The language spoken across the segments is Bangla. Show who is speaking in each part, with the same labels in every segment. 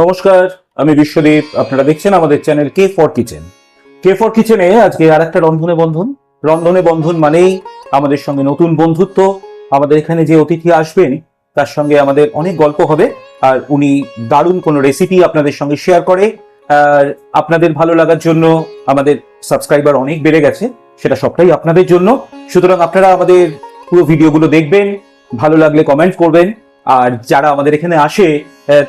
Speaker 1: নমস্কার, আমি বিশ্বদীপ। আপনারা দেখছেন আমাদের channel K for kitchen. K for কিচেনে আজকে আর একটা রন্ধনে বন্ধন। রন্ধনে বন্ধন মানেই আমাদের সঙ্গে নতুন বন্ধুত্ব। আমাদের এখানে যে অতিথি আসবেন, তার সঙ্গে আমাদের অনেক গল্প হবে। আর উনি দারুণ কোনো রেসিপি আপনাদের সঙ্গে শেয়ার করে। আর আপনাদের ভালো লাগার জন্য আমাদের সাবস্ক্রাইবার অনেক বেড়ে গেছে, সেটা সবটাই আপনাদের জন্য। সুতরাং আপনারা আমাদের পুরো ভিডিওগুলো দেখবেন, ভালো লাগলে কমেন্ট করবেন। আর যারা আমাদের এখানে আসে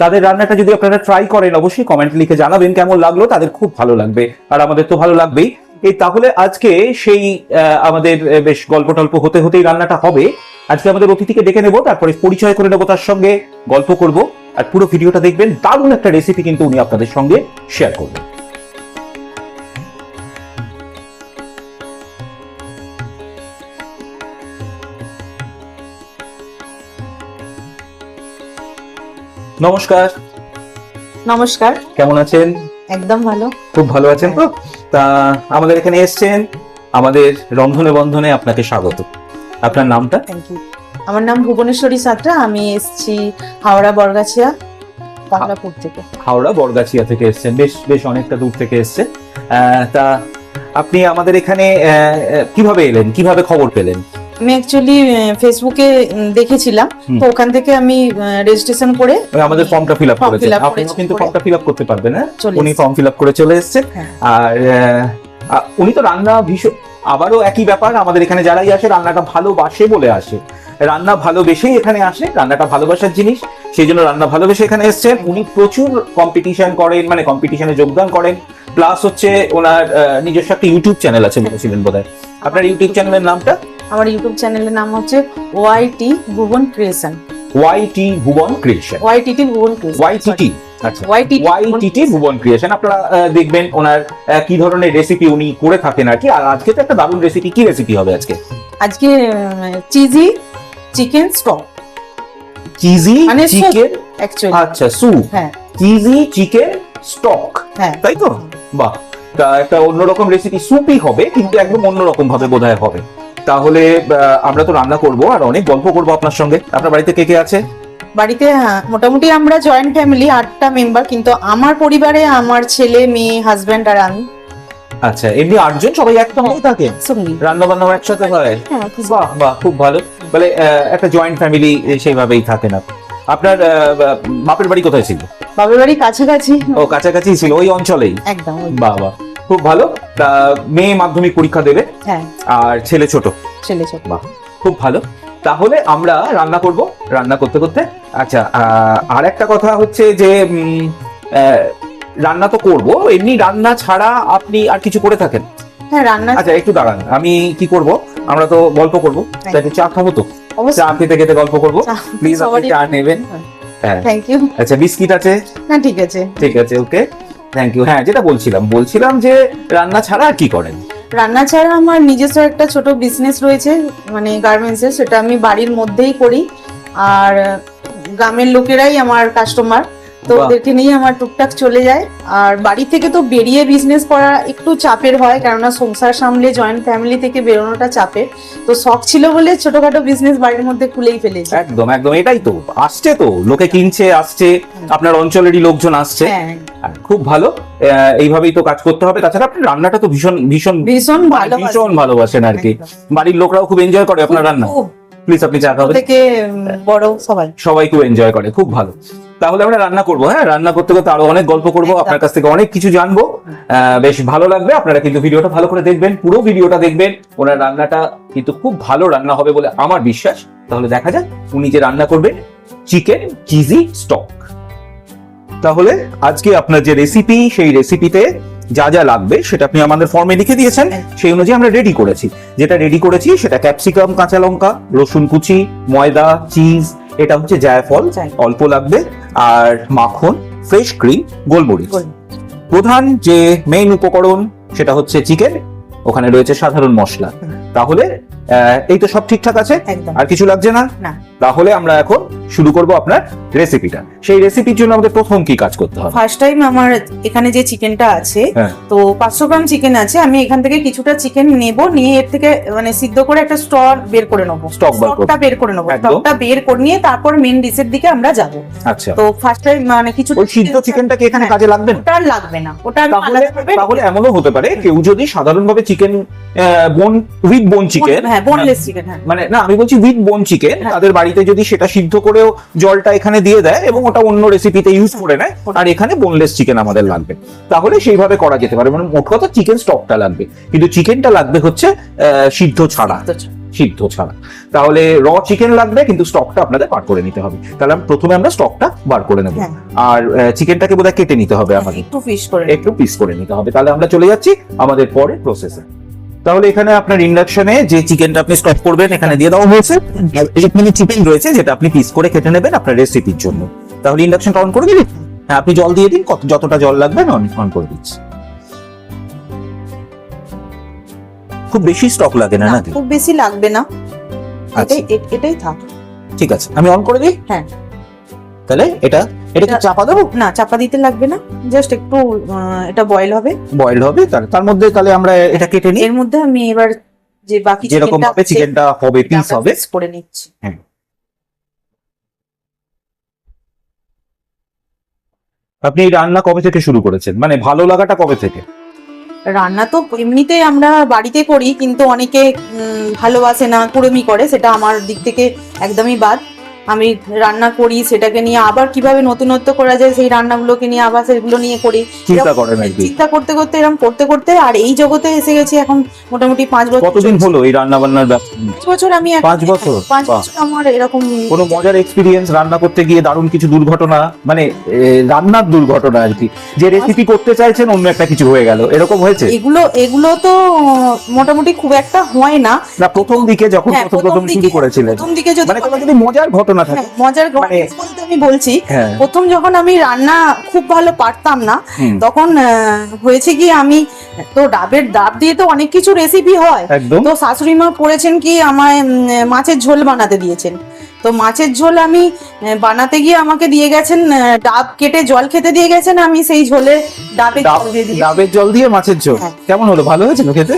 Speaker 1: তাদের রান্নাটা যদি আপনারা ট্রাই করেন, অবশ্যই কমেন্ট লিখে জানাবেন কেমন লাগল, তাদের খুব ভালো লাগবে। আর আমাদের তো ভালো লাগবেই। এই তাহলে আজকে সেই আমাদের বেশ গল্প টল্প হতে হতেই রান্নাটা হবে। আজকে আমাদের অতিথিকে ডেকে নেব, তারপরে পরিচয় করে নেব তার সঙ্গে, গল্প করব, আর পুরো ভিডিওটা দেখবেন, দারুণ একটা রেসিপি কিন্তু উনি আপনাদের সঙ্গে শেয়ার করবেন। নমস্কার।
Speaker 2: নমস্কার।
Speaker 1: কেমন আছেন?
Speaker 2: একদম ভালো।
Speaker 1: খুব ভালো আছেন তো? তা আমাদের এখানে এসছেন আমাদের রন্ধনে বন্ধনে আপনাকে স্বাগত। আপনার নামটা?
Speaker 2: থ্যাংক ইউ আমার নাম ভুবনেশ্বরী সাতরা আমি এসেছি হাওড়া বরগাছিয়া কমলাপুর থেকে।
Speaker 1: হাওড়া বরগাছিয়া থেকে এসছেন। বেশ বেশ অনেকটা দূর থেকে এসছেন। আহ, তা আপনি আমাদের এখানে কীভাবে এলেন? কীভাবে খবর পেলেন?
Speaker 2: আমি অ্যাকচুয়ালি ফেসবুকে দেখেছিলাম। তো ওখান থেকে আমি রেজিস্ট্রেশন করে
Speaker 1: আমাদের ফর্মটা ফিল আপ করেছেন আপনি কিন্তু ফর্মটা ফিল আপ করতে পারবেন হ্যাঁ? উনি ফর্ম ফিল আপ করে চলে এসছেন
Speaker 2: হ্যাঁ।
Speaker 1: আর উনি তো রান্না ভীষণ আবারও একই ব্যাপার আমাদের এখানে যারাই আসে রান্নাটা ভালোবাসে বলে আসে। রান্না ভালোবেসেই এখানে আসে রান্নাটা ভালোবাসার জিনিস সেই জন্য রান্না ভালোবেসে এখানে এসছেন উনি প্রচুর কম্পিটিশন করেন মানে কম্পিটিশনে যোগদান করেন। প্লাস হচ্ছে ওনার নিজস্ব একটা ইউটিউব চ্যানেল আছে বলেছিলেন বোধহয়। আপনার ইউটিউব চ্যানেলের নামটা?
Speaker 2: আমার ইউটিউব চ্যানেলের নাম হচ্ছে YT Bhuban creation
Speaker 1: Y T Bhuban creation
Speaker 2: YTT Bhuban YT
Speaker 1: YTT Bhuban creation আপনারা দেখবেন ওনার কি ধরনের রেসিপি উনি করে থাকেন আর কি। আর আজকে তো একটা দারুণ রেসিপি কি রেসিপি হবে আজকে?
Speaker 2: আজকে cheesy chicken stock
Speaker 1: cheesy chicken আচ্ছা স্যুপ
Speaker 2: হ্যাঁ।
Speaker 1: চিজি চিকেন স্টক
Speaker 2: হ্যাঁ।
Speaker 1: তাই তো? বাহ। একটা অন্যরকম রেসিপি স্যুপই হবে কিন্তু একদম অন্যরকম ভাবে বোধহয় হবে। তাহলে আমরা তো রান্না করব আর অনেক গল্প করব আপনার সঙ্গে। আপনার বাড়িতে কে কে আছে?
Speaker 2: বাড়িতে হ্যাঁ, মোটামুটি আমরা জয়েন্ট ফ্যামিলি আটটা মেম্বার কিন্তু আমার পরিবারে আমার ছেলে মেয়ে হাজব্যান্ড আর আমি।
Speaker 1: আচ্ছা এমনি আটজন সবাই একসঙ্গেই থাকে? রান্না বান্না একসাথে হয়?
Speaker 2: হ্যাঁ
Speaker 1: বাহ বাহ খুব ভালো। বলে একটা জয়েন্ট ফ্যামিলি সেইভাবেই থাকে না। আপনার বাপের বাড়ি কোথায় ছিল?
Speaker 2: বাপের বাড়ি কাছাকাছি।
Speaker 1: ও কাছাকাছি ছিল ওই অঞ্চলেই?
Speaker 2: একদম
Speaker 1: বাহ বাহ। খুব ভালো। তা মেয়ে মাধ্যমিক পরীক্ষা দেবে।
Speaker 2: হ্যাঁ।
Speaker 1: আর ছেলে ছোট।
Speaker 2: ছেলে ছোট।
Speaker 1: বাহ খুব ভালো। তাহলে আমরা রান্না করব। রান্না করতে করতে। আচ্ছা আর একটা কথা হচ্ছে যে রান্না তো করব। এমনি রান্না ছাড়া আপনি আর কিছু করে থাকেন?
Speaker 2: হ্যাঁ রান্না
Speaker 1: আচ্ছা একটু দাঁড়ান। আমি কি করব? আমরা তো গল্প করব। তাই একটু চা খাব তো? চা খেতে খেতে গল্প করব। প্লিজ আপনি চা নেবেন। হ্যাঁ।
Speaker 2: থ্যাংক ইউ
Speaker 1: আচ্ছা বিস্কিট আছে?
Speaker 2: হ্যাঁ ঠিক আছে।
Speaker 1: ঠিক আছে ওকে। থ্যাংক ইউ হ্যাঁ যেটা বলছিলাম বলছিলাম যে রান্না ছাড়া আর কি করেন?
Speaker 2: রান্না ছাড়া আমার নিজস্ব একটা ছোট বিজনেস রয়েছে মানে গার্মেন্টসের সেটা আমি বাড়ির মধ্যেই করি। আর গ্রামের লোকেরাই আমার কাস্টমার তো। ওদেরকে নিয়ে আমার টুকটাক চলে যায়। আর বাড়ি থেকে তো বেরিয়ে বিজনেস করা একটু চাপের হয় কেননা সংসার সামলে জয়েন্ট ফ্যামিলি থেকে বেরোনোটা চাপের। তো শখ ছিল বলে ছোটখাটো বিজনেস বাড়ির মধ্যে খুলেই ফেলেছি।
Speaker 1: একদম একদম। এটাই তো। আসছে তো। লোকে কিনছে আসছে। আপনার অঞ্চলেরই লোকজন আসছে।
Speaker 2: হ্যাঁ
Speaker 1: খুব ভালো। এইভাবেই তো কাজ করতে হবে। তাছাড়া আপনি রান্নাটা তো ভীষণ ভীষণ
Speaker 2: ভীষণ ভালো
Speaker 1: ভীষণ ভালোবাসেন আর কি। বাড়ির লোকরাও খুব এনজয় করে আপনার রান্না। প্লিজ আপনি চা খাবেন।
Speaker 2: থেকে বড় সবাই।
Speaker 1: সবাই খুব এনজয় করে। খুব ভালো। তাহলে আমরা রান্না করব হ্যাঁ? রান্না করতে করতে আরও অনেক গল্প করব আপনার কাছ থেকে অনেক কিছু জানব। বেশ ভালো লাগবে। আপনারা কিন্তু ভিডিওটা ভালো করে দেখবেন পুরো ভিডিওটা দেখবেন। ওনার রান্নাটা কিন্তু খুব ভালো রান্না হবে বলে আমার বিশ্বাস। তাহলে দেখা যাক উনি যে রান্না করবেন চিকেন চিজি স্টক। তাহলে আজকে আপনার যে রেসিপি সেই রেসিপিতে যা যা লাগবে সেটা আপনি আমাদের ফর্মে লিখে দিয়েছেন সেই অনুযায়ী আমরা রেডি করেছি। যেটা রেডি করেছি সেটা ক্যাপসিকাম কাঁচা লঙ্কা রসুন কুচি ময়দা চিজ এটা হচ্ছে জায়ফল। অল্প লাগবে আর মাখন ফ্রেশ ক্রিম গোলমরিচ। প্রধান যে মেইন উপকরণ সেটা হচ্ছে চিকেন ওখানে রয়েছে সাধারণ মশলা তাহলে আহ, এই তো সব ঠিকঠাক আছে আর কিছু লাগছে না। তাহলে আমরা এখন শুরু করব আপনার রেসিপিটা সেই রেসিপির জন্য আমাদের প্রথম কি কাজ করতে হবে?
Speaker 2: ফার্স্ট টাইম আমার এখানে যে চিকেনটা আছে
Speaker 1: হ্যাঁ।
Speaker 2: তো পাঁচশো গ্রাম চিকেন আছে আমি এখান থেকে কিছুটা চিকেন নেব নিয়ে এর থেকে মানে সিদ্ধ করে একটা স্টক বের করে নেব। স্টকটা বের করে নেব স্টকটা বের করে নিয়ে তারপর মেন ডিশের দিকে আমরা যাব।
Speaker 1: আচ্ছা।
Speaker 2: তো ফার্স্ট টাইম মানে কিছু
Speaker 1: সিদ্ধ চিকেনটা কি এখানে
Speaker 2: হ্যাঁ।
Speaker 1: কাজে লাগবে না?
Speaker 2: ওটা লাগবে না। ওটা
Speaker 1: তাহলে তাহলে এমনও হতে পারে কেউ যদি সাধারণভাবে চিকেন বোন উইথ বোন চিকেন
Speaker 2: হ্যাঁ বোনলেস চিকেন হ্যাঁ।
Speaker 1: মানে না আমি বলছি উইথ বোন চিকেন
Speaker 2: হ্যাঁ।
Speaker 1: তাদের বাড়িতে যদি সেটা সিদ্ধ করেও জলটা এখানে দিয়ে দেয় এবং ওটা অন্য রেসিপিতে ইউজ করে নেয়। আর এখানে বোনলেস চিকেন আমাদের লাগবে। তাহলে সেইভাবে করা যেতে পারে। মানে মোট কথা চিকেন স্টকটা লাগবে। কিন্তু চিকেনটা লাগবে হচ্ছে সিদ্ধ ছাড়া। সিদ্ধ ছাড়া। তাহলে র চিকেন লাগবে কিন্তু স্টকটা আপনাদের বার করে নিতে হবে। তাহলে প্রথমে আমরা স্টকটা বার করে নেব।
Speaker 2: হ্যাঁ।
Speaker 1: আর চিকেনটাকে বোধহয় কেটে নিতে হবে আমাদের।
Speaker 2: একটু ফিশ করে
Speaker 1: একটু পিস করে নিতে হবে। তাহলে আমরা চলে যাচ্ছি আমাদের পরে প্রসেসে তাহলে এখানে আপনার ইন্ডাকশনে যে চিকেনটা আপনি স্টক করবেন এখানে দিয়ে দেওয়া হয়েছে। আর এখানে চিকেন রয়েছে যেটা আপনি পিস করে কেটে নেবেন আপনার রেসিপির জন্য। তাহলে ইন্ডাকশনটা অন করে দিবি হ্যাঁ আপনি জল দিয়ে দিন কত যতটা জল লাগবে অন অন করে দিচ্ছি। খুব বেশি স্টক লাগে না
Speaker 2: না,
Speaker 1: নাকি
Speaker 2: খুব বেশি লাগবে না।
Speaker 1: আচ্ছা।
Speaker 2: এটাই এটাই থাক।
Speaker 1: ঠিক আছে আমি অন করে দিই?
Speaker 2: হ্যাঁ।
Speaker 1: তাহলে এটা এটা কি চাপা দেবো?
Speaker 2: না চাপা দিতে লাগবে না। জাস্ট একটু এটা বয়েল হবে।
Speaker 1: বয়েল হবে তার মধ্যে তাহলে আমরা এটা কেটে নিই।
Speaker 2: এর মধ্যে আমি এবার যে বাকি
Speaker 1: যেরকম ভাবে চিকেনটা হবে পিস হবে।
Speaker 2: করে নিচ্ছি।
Speaker 1: আপনি এই রান্না কবে থেকে শুরু করেছেন? মানে ভালো লাগাটা কবে থেকে?
Speaker 2: রান্না তো এমনিতে আমরা বাড়িতে করি কিন্তু অনেকে ভালোবাসে না কুড়েমি করে সেটা আমার দিক থেকে একদমই বাদ। আমি রান্না করি সেটাকে নিয়ে আবার কীভাবে নতুনত্ব করা যায় সেই রান্নাগুলোকে নিয়ে আবার সেগুলো নিয়ে করি।
Speaker 1: চিন্তা করেন
Speaker 2: চিন্তা করতে করতে এরকম করতে করতে আর এই জগতে এসে গেছি এখন মোটামুটি পাঁচ বছর
Speaker 1: কতদিন হলো এই রান্না বান্নার
Speaker 2: পাঁচ বছর আমি
Speaker 1: পাঁচ বছর?
Speaker 2: পাঁচ বছর আমার এরকম
Speaker 1: কোনো মজার এক্সপিরিয়েন্স রান্না করতে গিয়ে দারুণ কিছু দুর্ঘটনা? মানে রান্নার দুর্ঘটনা আর কি। যে রেসিপি করতে চাইছেন অন্য একটা কিছু হয়ে গেল। এরকম হয়েছে?
Speaker 2: এগুলো এগুলো তো মোটামুটি খুব একটা হয় না।
Speaker 1: না প্রথম দিকে যখন
Speaker 2: হ্যাঁ,
Speaker 1: প্রথম প্রথম শুরু করেছিলেন।
Speaker 2: প্রথম দিকে যদি
Speaker 1: মানে কোনো যদি মজার ঘটনা থাকে।
Speaker 2: হ্যাঁ, মজার
Speaker 1: মানে-
Speaker 2: বলতে আমি বলছি
Speaker 1: হ্যাঁ।
Speaker 2: প্রথম যখন আমি রান্না খুব ভালো পারতাম না তখন আহ, হয়েছে কি আমি তো ডাবের ডাব দিয়ে তো অনেক কিছু রেসিপি হয়। তো শাশুড়ি মা করেছেন কি আমায় মাছের ঝোল বানাতে দিয়েছেন। তো মাছের ঝোল আমি বানাতে গিয়ে আমাকে দিয়ে গেছেন ডাব কেটে জল খেতে দিয়ে গেছেন আমি সেই ঝোলে ডাবে জল দিয়ে দিয়েছি
Speaker 1: ডাবের জল দিয়ে মাছের ঝোল?
Speaker 2: হ্যাঁ।
Speaker 1: কেমন হলো? ভালো হয়েছিল খেতে?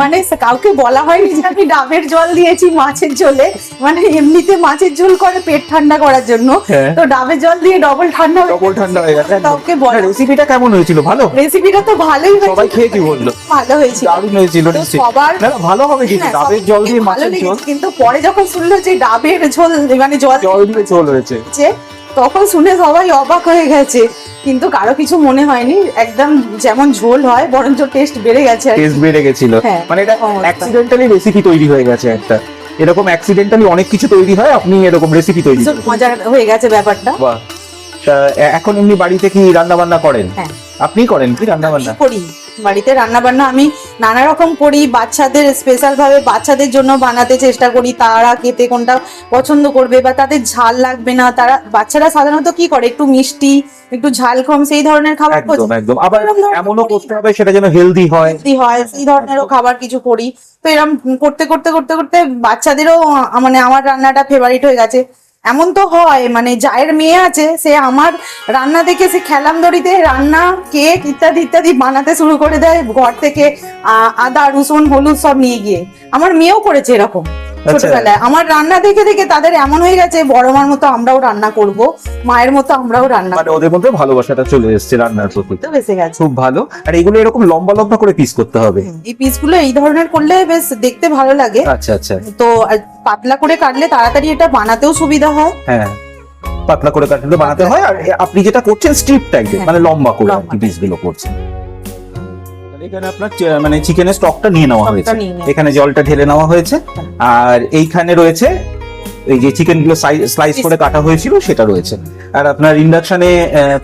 Speaker 2: মানে কাউকে বলা হয়নি যে আমি ডাবের জল দিয়েছি মাছের ঝোলে। মানে এমনিতে মাছের ঝোল করে পেট ঠান্ডা করার জন্য।
Speaker 1: হ্যাঁ।
Speaker 2: তো ডাবের জল দিয়ে ডবল ঠান্ডা
Speaker 1: ডবল ঠান্ডা হয়ে গেছে।
Speaker 2: কাউকে বলা
Speaker 1: রেসিপিটা কেমন হয়েছিল? ভালো?
Speaker 2: রেসিপিটা তো ভালোই হয়েছিল।
Speaker 1: সবাই খেয়ে কি বলল?
Speaker 2: ভালো হয়েছিল।
Speaker 1: দারুণ হয়েছিল
Speaker 2: সবার
Speaker 1: ভালো হবে কিন্তু।
Speaker 2: হ্যাঁ,
Speaker 1: ডাবের জল দিয়ে মাছের ঝোল।
Speaker 2: কিন্তু পরে যখন শুনলো যে ডাবের ঝোল মানে জল
Speaker 1: জল দিয়ে ঝোল হয়েছে।
Speaker 2: তখন শুনে সবাই অবাক হয়ে গেছে কিন্তু কারও কিছু মনে হয়নি। একদম যেমন ঝোল হয় বরঞ্চ টেস্ট বেড়ে গেছে
Speaker 1: টেস্ট বেড়ে গেছিল।
Speaker 2: হ্যাঁ,
Speaker 1: মানে এটা অ্যাক্সিডেন্টালি রেসিপি তৈরি হয়ে গেছে একটা। এরকম অ্যাক্সিডেন্টালি অনেক কিছু তৈরি হয় আপনি এরকম রেসিপি তৈরি
Speaker 2: ভীষণ
Speaker 1: করেন।
Speaker 2: মজার হয়ে গেছে ব্যাপারটা।
Speaker 1: বাহ। তা এ- এখন এমনি বাড়িতে কি রান্না বান্না করেন?
Speaker 2: হ্যাঁ।
Speaker 1: আপনি করেন কি রান্না বান্না
Speaker 2: করি। বাড়িতে রান্না বান্না আমি নানা রকম করি বাচ্চাদের স্পেশাল ভাবে বাচ্চাদের জন্য বানাতে চেষ্টা করি তারা খেতে কোনটা পছন্দ করবে বা তাদের ঝাল লাগবে না তারা বাচ্চারা সাধারণত কি করে? একটু মিষ্টি একটু ঝাল কম সেই ধরনের খাবার
Speaker 1: একদম একদম। আবার এমনও
Speaker 2: করি।
Speaker 1: করতে হবে সেটা যেন হেলদি হয়।
Speaker 2: হেলদি হয় সেই ধরনেরও খাবার কিছু করি। তো এরকম করতে করতে করতে করতে বাচ্চাদেরও মানে আমার রান্নাটা ফেভারিট হয়ে গেছে। এমন তো হয় মানে যায়ের মেয়ে আছে, সে আমার রান্না দেখে সে খেলাম দড়িতে রান্না, কেক ইত্যাদি ইত্যাদি বানাতে শুরু করে দেয়, ঘর থেকে আদা, রসুন, হলুদ সব নিয়ে গিয়ে আমার মেয়েও করেছে এরকম। ছোটবেলায়। আমার রান্না দেখে দেখে তাদের এমন হয়ে গেছে বড় মার মতো আমরাও রান্না করব মায়ের মতো আমরাও রান্না
Speaker 1: মানে ওদের মধ্যে ভালোবাসাটা চলে এসেছে রান্নার প্রতি।
Speaker 2: করতে বেঁচে গেছে।
Speaker 1: খুব ভালো। আর এগুলো এরকম লম্বা লম্বা করে পিস করতে হবে।
Speaker 2: এই পিসগুলো এই ধরনের করলে বেশ দেখতে ভালো লাগে।
Speaker 1: আচ্ছা আচ্ছা।
Speaker 2: তো পাতলা করে কাটলে তাড়াতাড়ি এটা বানাতেও সুবিধা হয়।
Speaker 1: হ্যাঁ। পাতলা করে কাটলে বানাতে হয়। আর আপনি যেটা করছেন স্ট্রিপ টাইপের
Speaker 2: হ্যাঁ।
Speaker 1: মানে লম্বা করে পিসগুলো করছেন। এখানে আপনার মানে চিকেনের স্টকটা নিয়ে নেওয়া হয়েছে। এখানে জলটা ঢেলে নেওয়া হয়েছে। আর এইখানে রয়েছে এই যে চিকেনগুলো স্লাইস করে কাটা হয়েছিল সেটা রয়েছে। আর আপনার ইন্ডাকশনে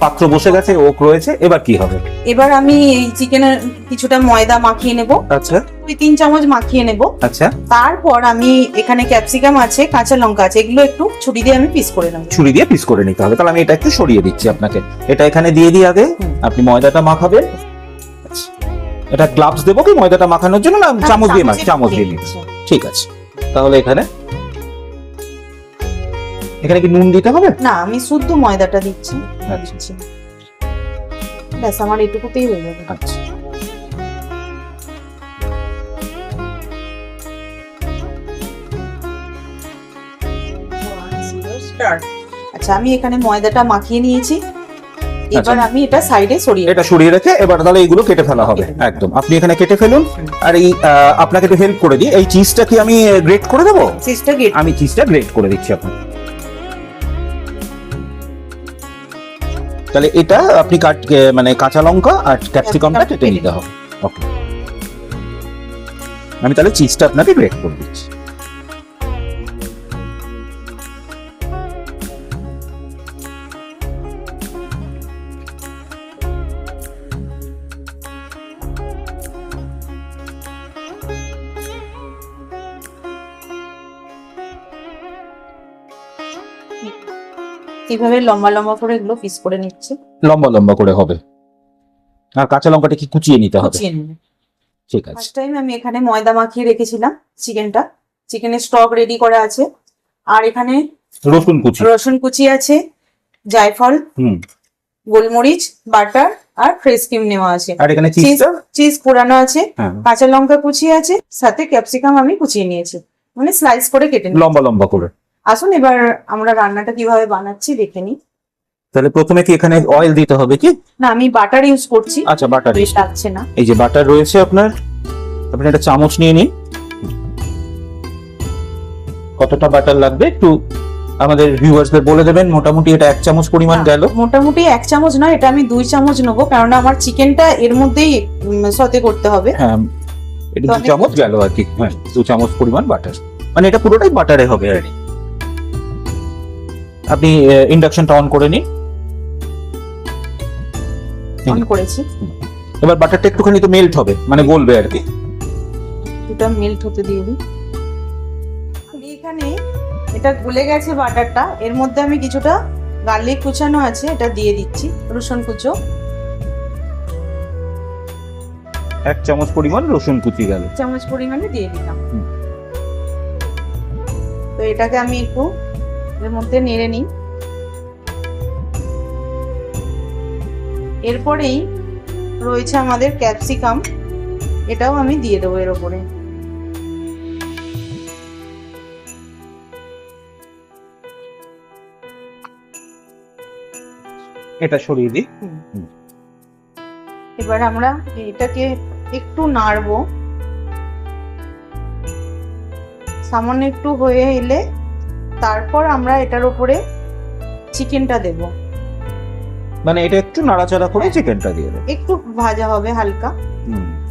Speaker 1: পাত্র বসে গেছে ওক রয়েছে। এবার কি হবে?
Speaker 2: এবার আমি এই চিকেনের কিছুটা ময়দা মাখিয়ে নেব।
Speaker 1: আচ্ছা।
Speaker 2: দুই তিন চামচ মাখিয়ে নেব।
Speaker 1: আচ্ছা।
Speaker 2: তারপর আমি এখানে ক্যাপসিকাম আছে কাঁচা লঙ্কা আছে এগুলো একটু ছুরি দিয়ে আমি পিস করে নেব।
Speaker 1: ছুরি দিয়ে পিস করে নিতে হবে। তাহলে আমি এটা একটু সরিয়ে দিচ্ছি আপনাকে। এটা এখানে দিয়ে দিই আগে। আপনি ময়দাটা মাখাবেন। এটা গ্লাভস দেবো কি? ময়দাটা মাখানোর জন্য না? চামচ দিয়ে মাখ চামচ দিয়ে নিচ্ছি। ঠিক আছে। তাহলে এখানে? এখানে কি নুন দিতে হবে?
Speaker 2: না আমি শুদ্ধ ময়দাটা দিচ্ছি।
Speaker 1: আচ্ছা।
Speaker 2: ব্যাস আমার এটুকুতেই হয়ে যাবে।
Speaker 1: আচ্ছা।
Speaker 2: আচ্ছা আমি এখানে ময়দাটা মাখিয়ে নিয়েছি। এবার আমি এটা সাইডে সরিয়ে
Speaker 1: এটা সরিয়ে রেখে এবার তাহলে এইগুলো কেটে ফেলা হবে। একদম। আপনি এখানে কেটে ফেলুন। আর এই আপনাকে একটু হেল্প করে দিই। এই চিজটা কি আমি গ্রেট করে দেবো?
Speaker 2: সিস্টা গেট
Speaker 1: আমি চিজটা গ্রেট করে দিচ্ছি আপনাকে। তাহলে এটা আপনি কাট মানে কাঁচা লঙ্কা আর ক্যাপসিকামটা কেটে নিতে হবে। ওকে আমি তাহলে চিজটা আপনাকে গ্রেট করে দিচ্ছি।
Speaker 2: কীভাবে লম্বা লম্বা করে এগুলো পিস করে নিচ্ছি?
Speaker 1: লম্বা লম্বা করে হবে। আর কাঁচা লঙ্কাটা কি কুচিয়ে নিতে হবে।
Speaker 2: কুচিয়ে নেবে
Speaker 1: ঠিক আছে।
Speaker 2: ফার্স্ট টাইম আমি এখানে ময়দা মাখিয়ে রেখেছিলাম চিকেনটা। চিকেনের স্টক রেডি করা আছে। আর এখানে
Speaker 1: রসুন কুচি।
Speaker 2: রসুন কুচি আছে জায়ফল
Speaker 1: হুম।
Speaker 2: গোলমরিচ বাটার আর ফ্রেশ ক্রিম নেওয়া আছে।
Speaker 1: আর এখানে
Speaker 2: চিজ
Speaker 1: চিজটা
Speaker 2: চিজ পোড়ানো আছে।
Speaker 1: হ্যাঁ।
Speaker 2: কাঁচা লঙ্কা কুচি আছে সাথে ক্যাপসিকাম আমি কুচিয়ে নিয়েছি। মানে স্লাইস করে কেটে
Speaker 1: লম্বা লম্বা করে।
Speaker 2: আসুন এবার আমরা রান্নাটা কীভাবে বানাচ্ছি দেখে নিই।
Speaker 1: তাহলে প্রথমে কি এখানে অয়েল দিতে হবে কি?
Speaker 2: না আমি বাটার ইউজ করছি।
Speaker 1: আচ্ছা বাটার
Speaker 2: বেশ লাগছে না।
Speaker 1: এই যে বাটার রয়েছে আপনার আপনি একটা চামচ নিয়ে নিন। কতটা বাটার লাগবে একটু আমাদের ভিউয়ার্সদের বলে দেবেন মোটামুটি এটা এক চামচ পরিমাণ
Speaker 2: না,
Speaker 1: গেল।
Speaker 2: মোটামুটি এক চামচ নয় এটা আমি দুই চামচ নেব কারণ আমার চিকেনটা এর মধ্যেই সতে করতে হবে।
Speaker 1: হ্যাঁ এটা
Speaker 2: তো
Speaker 1: দু চামচ গেল আর কি হ্যাঁ দু চামচ পরিমাণ বাটার মানে এটা পুরোটাই বাটারে হবে আর কি। আপনি ইন্ডাকশনটা অন করে নিন।
Speaker 2: অন করেছি।
Speaker 1: এবার বাটারটা একটুখানি তো মেল্ট হবে মানে গলবে আর কি।
Speaker 2: দুটা মেল্ট হতে দিয়ে দিই। আমি এখানে এটা গলে গেছে বাটারটা এর মধ্যে আমি কিছুটা গার্লিক কুচানো আছে এটা দিয়ে দিচ্ছি রসুন কুচো।
Speaker 1: এক চামচ পরিমাণ রসুন কুচি গেল।
Speaker 2: চামচ পরিমাণে দিয়ে দিলাম। তো এটাকে আমি একটু এর মধ্যে নেড়ে নিই। এরপরেই রয়েছে আমাদের ক্যাপসিকাম। এটাও আমি দিয়ে দেবো এর ওপরে।
Speaker 1: এটা সরিয়ে দিই।
Speaker 2: এবার আমরা এটাকে একটু নাড়বো। সামান্য একটু হয়ে এলে তারপর আমরা এটার উপরে চিকেনটা দেব।
Speaker 1: মানে এটা একটু নাড়াচাড়া করে
Speaker 2: হ্যাঁ।
Speaker 1: চিকেনটা দিয়ে দেব।
Speaker 2: একটু ভাজা হবে হালকা।
Speaker 1: হুম।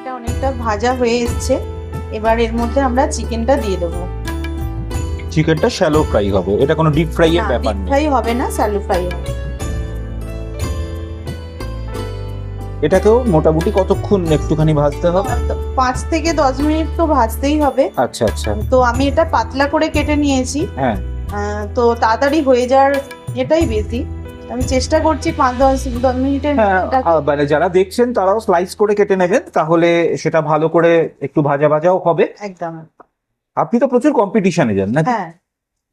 Speaker 2: এটা অনেকটা ভাজা হয়ে এসেছে। এবার এর মধ্যে আমরা চিকেনটা দিয়ে দেব।
Speaker 1: চিকেনটা শ্যালো ফ্রাই হবে। এটা কোনো ডিপ ফ্রাই এর ব্যাপার নেই।
Speaker 2: ফ্রাই হবে না শ্যালো ফ্রাই হবে।
Speaker 1: এটাকেও মোটামুটি কতক্ষণ একটুখানি ভাজতে হবে?
Speaker 2: পাঁচ থেকে দশ মিনিট তো ভাজতেই হবে।
Speaker 1: আচ্ছা আচ্ছা।
Speaker 2: তো আমি এটা পাতলা করে কেটে নিয়েছি।
Speaker 1: হ্যাঁ।
Speaker 2: তো তাড়াতাড়ি হয়ে যাওয়ার এটাই বেশি। আমি চেষ্টা করছি পাঁচ দশ দশ মিনিটের
Speaker 1: হ্যাঁ মানে যারা দেখছেন তারাও স্লাইস করে কেটে নেবেন তাহলে সেটা ভালো করে একটু ভাজা ভাজাও হবে।
Speaker 2: একদম।
Speaker 1: আপনি তো প্রচুর কম্পিটিশনে যান না
Speaker 2: হ্যাঁ।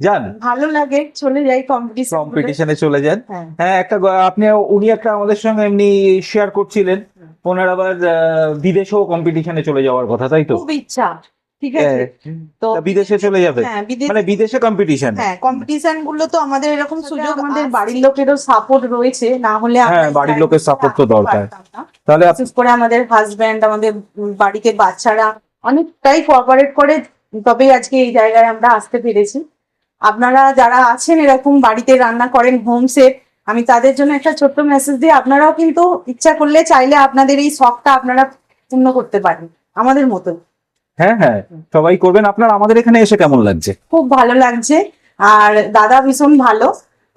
Speaker 1: যান।
Speaker 2: ভালো লাগে চলে যাই কম্পিটিশন
Speaker 1: কম্পিটিশনে চলে যান।
Speaker 2: হ্যাঁ।
Speaker 1: হ্যাঁ একটা আপনি উনি একটা আমাদের সঙ্গে এমনি শেয়ার করছিলেন। ওনার আবার আহ, বিদেশেও কম্পিটিশনে চলে যাওয়ার কথা তাই তো?
Speaker 2: খুব ইচ্ছা ঠিক আছে।
Speaker 1: হ্যাঁ,
Speaker 2: তো
Speaker 1: বিদেশে চলে যাবে?
Speaker 2: হ্যাঁ
Speaker 1: মানে বিদেশে কম্পিটিশন
Speaker 2: হ্যাঁ কম্পিটিশনগুলো তো আমাদের এরকম সুযোগ আমাদের বাড়ির লোকেরও সাপোর্ট রয়েছে না হলে
Speaker 1: হ্যাঁ, বাড়ির লোকের support তো দরকার। তাহলে
Speaker 2: বিশেষ করে আমাদের হাজব্যান্ড আমাদের বাড়িতে বাচ্চারা অনেকটাই কোঅপারেট করে তবেই আজকে এই জায়গায় আমরা আসতে পেরেছি। আপনারা যারা আছেন এরকম বাড়িতে রান্না করেন হোম সেট আমি তাদের জন্য একটা ছোট্ট মেসেজ দিই। আপনারাও কিন্তু ইচ্ছা করলে চাইলে আপনাদের এই শখটা আপনারা পূর্ণ করতে পারেন আমাদের মতো।
Speaker 1: হ্যাঁ হ্যাঁ সবাই করবেন। আপনার আমাদের এখানে এসে কেমন লাগছে?
Speaker 2: খুব ভালো লাগছে। আর দাদা ভীষণ ভালো।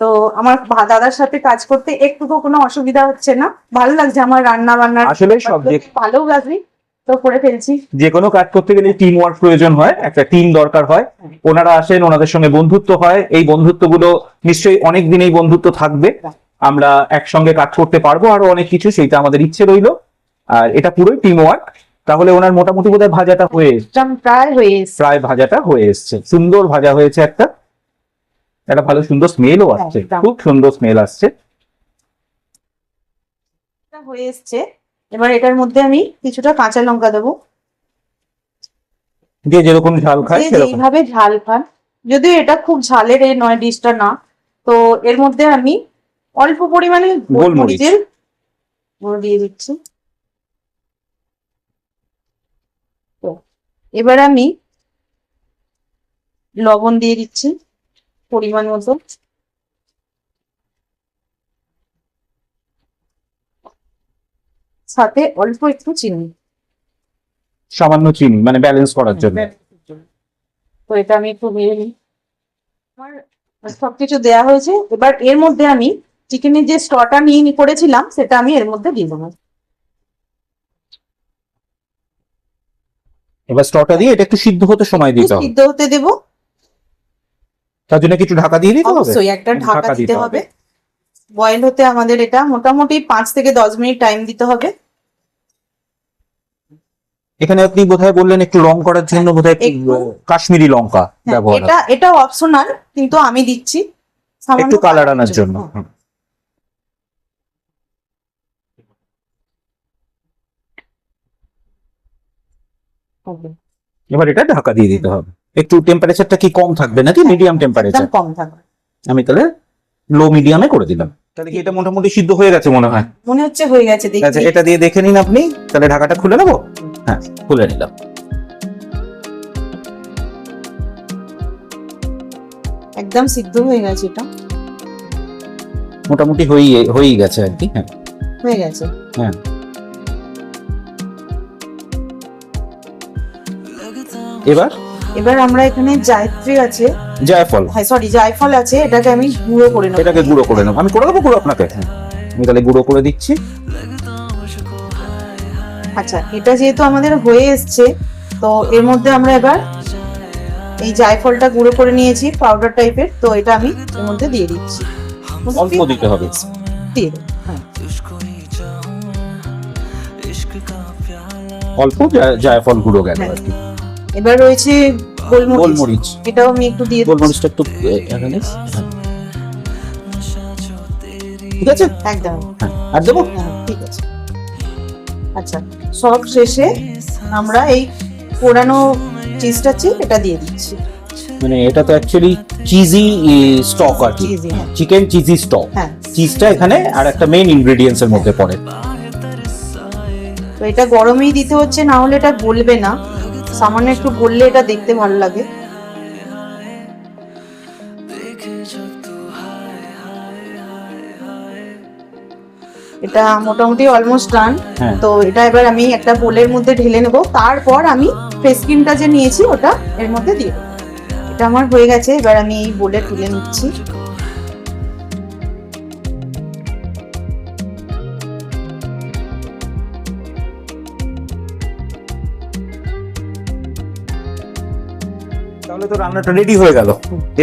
Speaker 2: তো আমার দাদার সাথে কাজ করতে একটুকু কোনো অসুবিধা হচ্ছে না। ভালো লাগছে আমার রান্না বান্নার
Speaker 1: আসলে সব
Speaker 2: ভালো লাগছে। তো করে ফেলছি।
Speaker 1: যে কোনো কাজ করতে গেলে টিম ওয়ার্ক প্রয়োজন হয় একটা টিম দরকার হয়। ওনারা আসেন ওনাদের সঙ্গে বন্ধুত্ব হয়। এই বন্ধুত্বগুলো নিশ্চয়ই অনেক দিন এই বন্ধুত্ব থাকবে। আমরা একসঙ্গে কাজ করতে পারব আরও অনেক কিছু সেইটা আমাদের ইচ্ছে রইল। আর এটা পুরোই টিম ওয়ার্ক তাহলে ওনার মোটামুটি বোধহয় ভাজাটা হয়ে এসছে।
Speaker 2: প্রায় হয়ে
Speaker 1: প্রায় ভাজাটা হয়ে এসছে। সুন্দর ভাজা হয়েছে একটা। একটা ভালো সুন্দর স্মেলও আসছে। খুব সুন্দর স্মেল আসছে।
Speaker 2: হয়ে এসছে। এবার এটার মধ্যে আমি কিছুটা কাঁচা লঙ্কা দেবো।
Speaker 1: যে যেরকম ঝাল খায়
Speaker 2: যেইভাবে ঝাল খান। যদিও এটা খুব ঝালের এই নয় ডিশটা না। তো এর মধ্যে আমি অল্প পরিমাণে গোলমরিচের দিয়ে দিচ্ছি। তো এবার আমি লবণ দিয়ে দিচ্ছি পরিমাণ মতো। সাথে অল্প একটু চিনি।
Speaker 1: সামান্য চিনি মানে ব্যালেন্স করার জন্য।
Speaker 2: তো এটা আমি একটু নিয়ে নিই। আমার সবকিছু দেয়া হয়েছে। এবার এর মধ্যে আমি চিকেনের যে স্টটা নিয়ে নি- করেছিলাম সেটা আমি এর মধ্যে দিয়ে দেবো।
Speaker 1: এবার স্টটা দিয়ে এটা একটু সিদ্ধ হতে সময় দিতে হবে।
Speaker 2: সিদ্ধ হতে দেবো।
Speaker 1: তার জন্য কিছু ঢাকা দিয়ে দিতে হবে?
Speaker 2: অবশ্যই একটা ঢাকা দিতে হবে। বয়েল হতে আমাদের এটা মোটামুটি পাঁচ থেকে দশ মিনিট টাইম দিতে হবে।
Speaker 1: এখানে আপনি বোধহয় বললেন একটু রং করার জন্য বোধহয়। কাশ্মীরি লঙ্কা
Speaker 2: হ্যাঁ,
Speaker 1: ব্যবহার
Speaker 2: এটা এটা অপশনাল কিন্তু আমি দিচ্ছি
Speaker 1: একটু কালার আনার জন্য।
Speaker 2: হ্যাঁ।
Speaker 1: এবার এটা ঢাকা দিয়ে দিতে হবে। একটু টেম্পারেচারটা কি কম থাকবে নাকি মিডিয়াম টেম্পারেচার
Speaker 2: কম থাকবে।
Speaker 1: আমি তাহলে লো মিডিয়ামে করে দিলাম। তাহলে কি এটা মোটামুটি সিদ্ধ হয়ে গেছে মনে হয়?
Speaker 2: মনে হচ্ছে হয়ে গেছে
Speaker 1: আচ্ছা এটা দিয়ে দেখে নিন আপনি। তাহলে ঢাকাটা খুলে নেব? হ্যাঁ খুলে নিলাম।
Speaker 2: একদম সিদ্ধ হয়ে গেছে এটা।
Speaker 1: মোটামুটি হয়ে হয়েই গেছে আর কি হ্যাঁ।
Speaker 2: হয়ে গেছে।
Speaker 1: হ্যাঁ। এবার?
Speaker 2: এবার আমরা এখানে জায়ত্রী আছে।
Speaker 1: জায়ফল।
Speaker 2: হ্যাঁ সরি জায়ফল আছে এটাকে আমি গুঁড়ো করে নেব।
Speaker 1: এটাকে গুঁড়ো করে নেব। আমি করে দেবো গুঁড়ো আপনাকে? হ্যাঁ। আমি তাহলে গুঁড়ো করে দিচ্ছি।
Speaker 2: আচ্ছা এটা যেহেতু আমাদের হয়ে এসছে তো এর মধ্যে আমরা এবার এই জায়ফলটা গুঁড়ো করে নিয়েছি পাউডার টাইপের তো এটা আমি এর মধ্যে দিয়ে দিচ্ছি।
Speaker 1: অল্প দিতে হবে।
Speaker 2: দিয়ে হ্যাঁ।
Speaker 1: অল্প জায়ফল গুঁড়ো গেল আর কি।
Speaker 2: এবার রয়েছে গোলমরিচ। এটাও আমি একটু দিয়ে
Speaker 1: গোলমরিচটা একটু এখানে হ্যাঁ। ঠিক আছে?
Speaker 2: একদম।
Speaker 1: হ্যাঁ আর দেবো?
Speaker 2: হ্যাঁ, ঠিক আছে। আচ্ছা সব শেষে আমরা এই পোড়ানো চিজটা চিপ এটা দিয়ে দিচ্ছি।
Speaker 1: মানে এটা তো অ্যাকচুয়ালি চিজি স্টক আর কি। চিকেন চিজি স্টক চিজটা এখানে আর একটা মেইন ইনগ্রেডিয়েন্টস এর মধ্যে পড়ে।
Speaker 2: তো এটা গরমেই দিতে হচ্ছে না হলে এটা গলবে না। সামান্য একটু গললে এটা দেখতে ভালো লাগে। এটা মোটামুটি অলমোস্ট ডান
Speaker 1: হ্যাঁ।
Speaker 2: তো এটা এবার আমি একটা বোলের মধ্যে ঢেলে নেব। তারপর আমি ফেস ক্রিমটা যে নিয়েছি ওটা এর মধ্যে দিয়ে এটা আমার হয়ে গেছে এবার আমি এই বোলে তুলে নিচ্ছি।
Speaker 1: তাহলে তো রান্নাটা রেডি হয়ে গেল।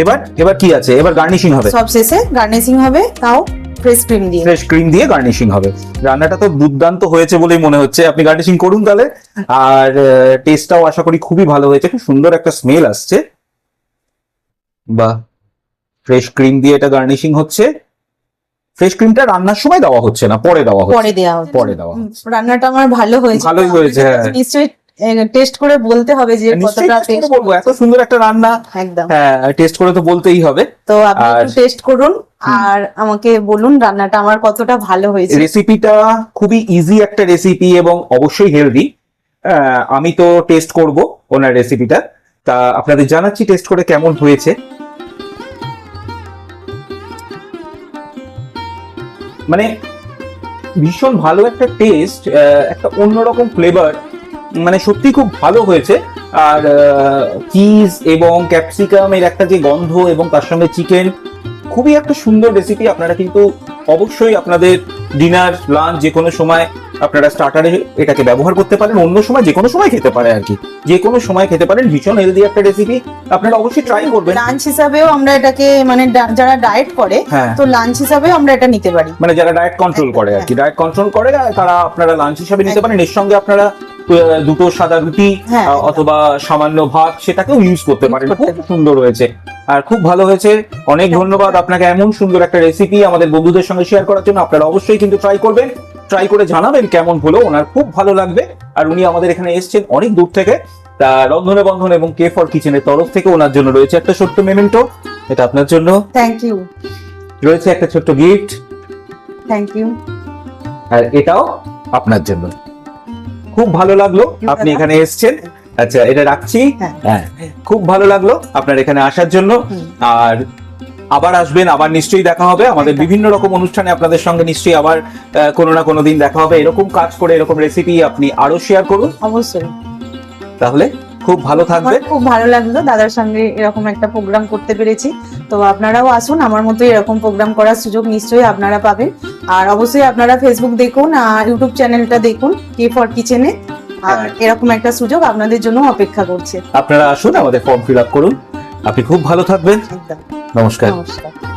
Speaker 1: এবার এবার কি আছে? এবার গার্নিশিং হবে।
Speaker 2: সব শেষে গার্নিশিং হবে তাও ফ্রেশ ক্রিম দিয়ে।
Speaker 1: ফ্রেশ ক্রিম দিয়ে গার্নিশিং হবে। রান্নাটা তো দুর্দান্ত হয়েছে বলেই মনে হচ্ছে। আপনি গার্নিশিং করুন তাহলে। আর টেস্টটাও আশা করি খুবই ভালো হয়েছে। খুব সুন্দর একটা স্মেল আসছে। বা ফ্রেশ ক্রিম দিয়ে এটা গার্নিশিং হচ্ছে। ফ্রেশ ক্রিমটা রান্নার সময় দেওয়া হচ্ছে না পরে দেওয়া হচ্ছে।
Speaker 2: পরে দেওয়া
Speaker 1: পরে দেওয়া
Speaker 2: রান্নাটা আমার ভালো হয়েছে।
Speaker 1: ভালোই হয়েছে, হ্যাঁ।
Speaker 2: নিশ্চয়ই টেস্ট করে বলতে হবে যে কতটা টেস্ট
Speaker 1: বলব এত সুন্দর একটা রান্না।
Speaker 2: একদম।
Speaker 1: হ্যাঁ টেস্ট করে তো বলতেই হবে।
Speaker 2: তো আপনি একটু টেস্ট করুন আর আমাকে বলুন রান্নাটা আমার কতটা ভালো হয়েছে।
Speaker 1: রেসিপিটা খুবই ইজি একটা রেসিপি এবং অবশ্যই হেলদি আমি তো টেস্ট করব ওনার রেসিপিটা তা আপনাদের জানাচ্ছি টেস্ট করে কেমন হয়েছে। মানে ভীষণ ভালো একটা টেস্ট একটা অন্যরকম ফ্লেভার মানে সত্যি খুব ভালো হয়েছে। আর চিজ এবং ক্যাপসিকামের একটা যে গন্ধ এবং তার সঙ্গে চিকেন খুবই একটা সুন্দর রেসিপি আপনারা কিন্তু অবশ্যই আপনাদের ডিনার লাঞ্চ যে কোনো সময় আপনারা স্টার্টারে এটাকে ব্যবহার করতে পারেন। অন্য সময় যে কোনো সময় খেতে পারে আর কি। যে কোনো সময় খেতে পারেন। ভীষণ হেলদি একটা রেসিপি আপনারা অবশ্যই ট্রাই করবেন।
Speaker 2: লাঞ্চ হিসাবেও আমরা এটাকে মানে যারা ডায়েট করে
Speaker 1: হ্যাঁ।
Speaker 2: তো লাঞ্চ হিসাবেও আমরা এটা নিতে পারি।
Speaker 1: মানে যারা ডায়েট কন্ট্রোল করে আর কি। ডায়েট কন্ট্রোল করে তারা আপনারা লাঞ্চ হিসাবে নিতে পারেন। এর সঙ্গে আপনারা দুটো সাদা রুটি
Speaker 2: হ্যাঁ।
Speaker 1: অথবা সামান্য ভাত সেটাকেও ইউজ করতে পারেন। খুব সুন্দর হয়েছে। আর খুব ভালো হয়েছে। অনেক ধন্যবাদ আপনাকে এমন সুন্দর একটা রেসিপি আমাদের বন্ধুদের সঙ্গে শেয়ার করার জন্য। আপনারা অবশ্যই কিন্তু ট্রাই করবেন। ট্রাই করে জানাবেন কেমন হলো ওনার খুব ভালো লাগবে। আর উনি আমাদের এখানে এসেছেন অনেক দূর থেকে। তা রন্ধনে বন্ধন এবং কে ফর কিচেনের তরফ থেকে ওনার জন্য রয়েছে একটা ছোট্ট মেমেন্টো এটা আপনার জন্য।
Speaker 2: থ্যাংক ইউ
Speaker 1: রয়েছে একটা ছোট্ট গিফট
Speaker 2: থ্যাংক ইউ
Speaker 1: আর এটাও আপনার জন্য। খুব ভালো লাগল। আপনি এখানে এসছেন। আচ্ছা এটা রাখছি।
Speaker 2: হ্যাঁ।
Speaker 1: হ্যাঁ খুব ভালো লাগল আপনার এখানে আসার জন্য। আর আবার আসবেন আবার নিশ্চয়ই দেখা হবে। আমাদের বিভিন্ন রকম অনুষ্ঠানে আপনাদের সঙ্গে নিশ্চয়ই আবার কোনো না কোনো দিন দেখা হবে। এরকম কাজ করে এরকম রেসিপি আপনি আরও শেয়ার করুন।
Speaker 2: অবশ্যই।
Speaker 1: তাহলে খুব ভালো থাকবে।
Speaker 2: খুব ভালো লাগল। দাদার সঙ্গে এরকম একটা প্রোগ্রাম করতে পেরেছি। তো আপনারাও আসুন আমার মতো এরকম প্রোগ্রাম করার সুযোগ নিশ্চয়ই আপনারা পাবেন। আর অবশ্যই আপনারা ফেসবুক দেখুন আর ইউটিউব চ্যানেলটা দেখুন কে ফর কিচেনে আর
Speaker 1: হ্যাঁ।
Speaker 2: এরকম একটা সুযোগ আপনাদের জন্য অপেক্ষা করছে।
Speaker 1: আপনারা আসুন আমাদের ফর্ম ফিল আপ করুন। আপনি খুব ভালো থাকবেন। নমস্কার।
Speaker 2: নমস্কার।